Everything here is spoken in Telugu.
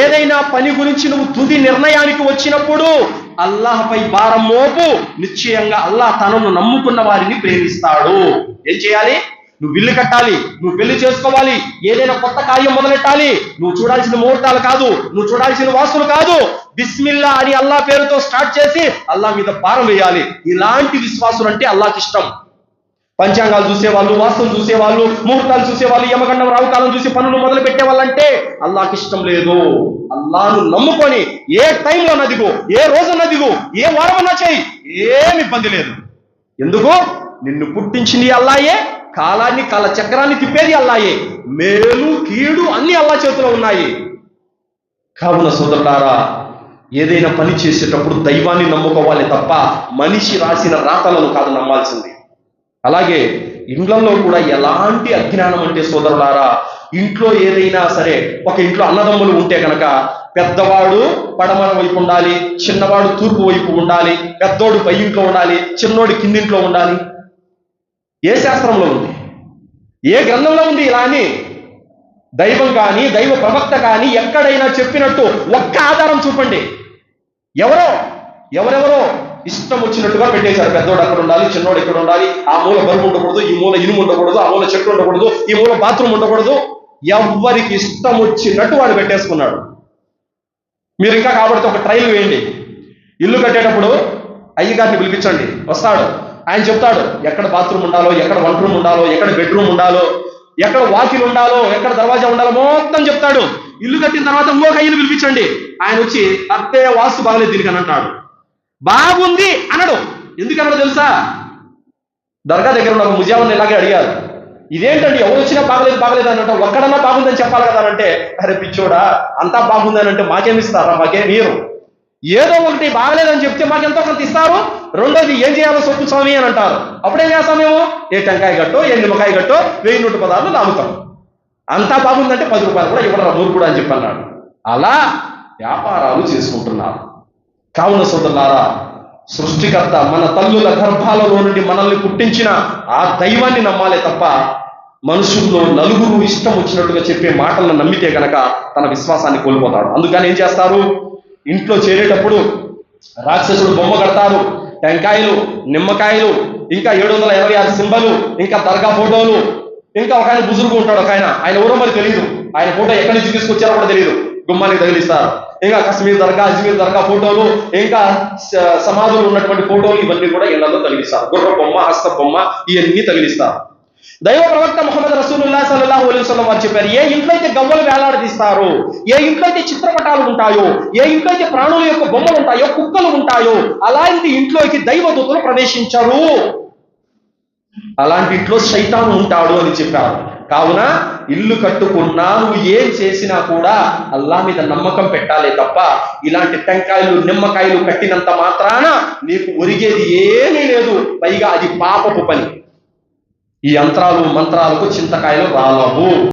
ఏదైనా పని గురించి నువ్వు తుది నిర్ణయానికి వచ్చినప్పుడు అల్లాహపై భారం మోపు. నిశ్చయంగా అల్లాహ్ తనను నమ్ముకున్న వారిని ప్రేమిస్తాడు. ఏం చేయాలి? నువ్వు ఇల్లు కట్టాలి నువ్వు పెళ్ళి చేసుకోవాలి ఏదైనా కొత్త కార్యం మొదలెట్టాలి. నువ్వు చూడాల్సిన ముహూర్తాలు కాదు నువ్వు చూడాల్సిన వాస్తులు కాదు. బిస్మిల్లా అని అల్లా పేరుతో స్టార్ట్ చేసి అల్లా మీద భారం వేయాలి. ఇలాంటి విశ్వాసులు అంటే అల్లాహకి ఇష్టం పంచాంగాలు చూసేవాళ్ళు వాస్తులు చూసేవాళ్ళు ముహూర్తాలు చూసేవాళ్ళు యమగండం రావుకాలం చూసి పనులు మొదలు పెట్టేవాళ్ళంటే వాళ్ళంటే ఇష్టం లేదు. అల్లాను నమ్ముకొని ఏ టైంలో నదిగో ఏ రోజు నదిగో ఏ వారమన్నా చేయి ఏమి ఇబ్బంది లేదు. ఎందుకు? నిన్ను పుట్టించింది అల్లాయే కాలాన్ని కాల చక్రాన్ని తిప్పేది అల్లాయే మేలు కీడు అన్ని అల్లా చేతిలో ఉన్నాయి. కావున సోదరులారా ఏదైనా పని చేసేటప్పుడు దైవాన్ని నమ్ముకోవాలి తప్ప మనిషి రాసిన రాతలను కాదు నమ్మాల్సింది. అలాగే ఇండ్లలో కూడా ఎలాంటి అజ్ఞానం అంటే సోదరులారా ఇంట్లో ఏదైనా సరే ఒక ఇంట్లో అన్నదమ్ములు ఉంటే కనుక పెద్దవాడు పడమర వైపు ఉండాలి చిన్నవాడు తూర్పు వైపు ఉండాలి పెద్దోడు పై ఇంట్లో ఉండాలి చిన్నోడు కిందింట్లో ఉండాలి. ఏ శాస్త్రంలో ఉంది? ఏ గ్రంథంలో ఉంది ఇలా అని? దైవం కానీ దైవ ప్రవక్త కానీ ఎక్కడైనా చెప్పినట్టు ఒక్క ఆధారం చూపండి. ఎవరో? ఎవరెవరో? ఇష్టం వచ్చినట్టుగా పెట్టేశారు. పెద్దోడు అక్కడ ఉండాలి చిన్నోడు ఇక్కడ ఉండాలి. ఆ మూల బరువు ఉండకూడదు ఈ మూల ఇనుము ఉండకూడదు ఆ మూల చెట్టు ఉండకూడదు ఈ మూల బాత్రూమ్ ఉండకూడదు. ఎవ్వరికి ఇష్టం వచ్చినట్టు వాడు పెట్టేసుకున్నాడు. మీరు ఇంకా కాబట్టి ఒక ట్రైల్ వేయండి. ఇల్లు కట్టేటప్పుడు అయ్యగారిని పిలిపించండి. వస్తాడు. ఆయన చెప్తాడు ఎక్కడ బాత్రూమ్ ఉండాలో ఎక్కడ వంట రూమ్ ఉండాలో ఎక్కడ బెడ్రూమ్ ఉండాలో ఎక్కడ వాకిల్ ఉండాలో ఎక్కడ దర్వాజా ఉండాలో మొత్తం చెప్తాడు. ఇల్లు కట్టిన తర్వాత ఇంకొక అయ్యను పిలిపించండి. ఆయన వచ్చి అత్తే వాస్తు బాగలేదు దీనికి అని అంటాడు. బాగుంది అనడు. ఎందుకన్నాడు తెలుసా? దర్గా దగ్గర ఉన్న ఒక ఇలాగే అడిగారు. ఇదేంటండి ఎవరు వచ్చినా బాగలేదు బాగలేదు అని ఒక్కడన్నా బాగుందని చెప్పాలి కదా అంటే అరే పిచ్చోడా అంతా బాగుందని అంటే మాకేమిస్తారా మాకేం మీరు? ఏదో ఒకటి బాగలేదని చెప్తే మాకెంతో కొంత ఇస్తారు. రెండోది ఏం చేయాలో సొప్పు స్వామి అని అంటారు. అప్పుడేం చేస్తాం మేము? ఏ టెంకాయ గట్టో ఏ నిమ్మకాయ గట్టో వెయ్యి నూట పదార్థాలు లాగుతాం అంతా బాగుందంటే పది రూపాయలు కూడా ఇవ్వడం నూరు కూడా అని చెప్పి అన్నాడు అలా వ్యాపారాలు చేసుకుంటున్నారు. కావున సోదరులారా సృష్టికర్త మన తల్లుల గర్భాలలో నుండి మనల్ని పుట్టించిన ఆ దైవాన్ని నమ్మాలే తప్ప మనుషుల్లో నలుగురు ఇష్టం వచ్చినట్టుగా చెప్పే మాటలను నమ్మితే గనక తన విశ్వాసాన్ని కోల్పోతాడు. అందుకని ఏం చేస్తారు? ఇంట్లో చేరేటప్పుడు రాక్షసుడు బొమ్మ కడతారు టెంకాయలు నిమ్మకాయలు ఇంకా ఏడు వందల ఇరవై ఆరు సింబలు ఇంకా దర్గా ఫోటోలు ఇంకా ఒక ఆయన బుజుర్గు ఉంటాడు ఒక ఆయన. ఆయన ఎవరో మరి తెలియదు ఆయన ఫోటో ఎక్కడి నుంచి తీసుకొచ్చారో కూడా తెలియదు గుమ్మానికి తగిలిస్తారు. ఇంకా కశ్మీర్ దర్గా అజ్మీర్ దర్గా ఫోటోలు ఇంకా సమాధులు ఉన్నటువంటి ఫోటోలు ఇవన్నీ కూడా ఇళ్ళలో తగిలిస్తారు గుర్ర బొమ్మ హస్త బొమ్మ ఇవన్నీ తగిలిస్తారు దైవ ప్రవక్త ముహమ్మద్ రసూలుల్లా సల్లాహు అలైహి వసల్లం వారు చెప్పారు ఏ ఇంట్లో అయితే గవ్వలు వేలాడదీస్తారో ఏ ఇంట్లో అయితే చిత్రపటాలు ఉంటాయో ఏ ఇంట్లో అయితే ప్రాణుల యొక్క బొమ్మలు ఉంటాయో కుక్కలు ఉంటాయో అలాంటి ఇంట్లోకి దైవదూతలు ప్రవేశించరు. అలాంటి ఇంట్లో శైతాను ఉంటాడు అని చెప్పారు. కావున ఇల్లు కట్టుకున్నా నువ్వు ఏం చేసినా కూడా అల్లా మీద నమ్మకం పెట్టాలే తప్ప ఇలాంటి టెంకాయలు నిమ్మకాయలు కట్టినంత మాత్రాన నీకు ఒరిగేది ఏమీ లేదు. పైగా అది పాపపు పని. ఈ యంత్రాలు మంత్రాలకు చింతకాయలు రాలవు.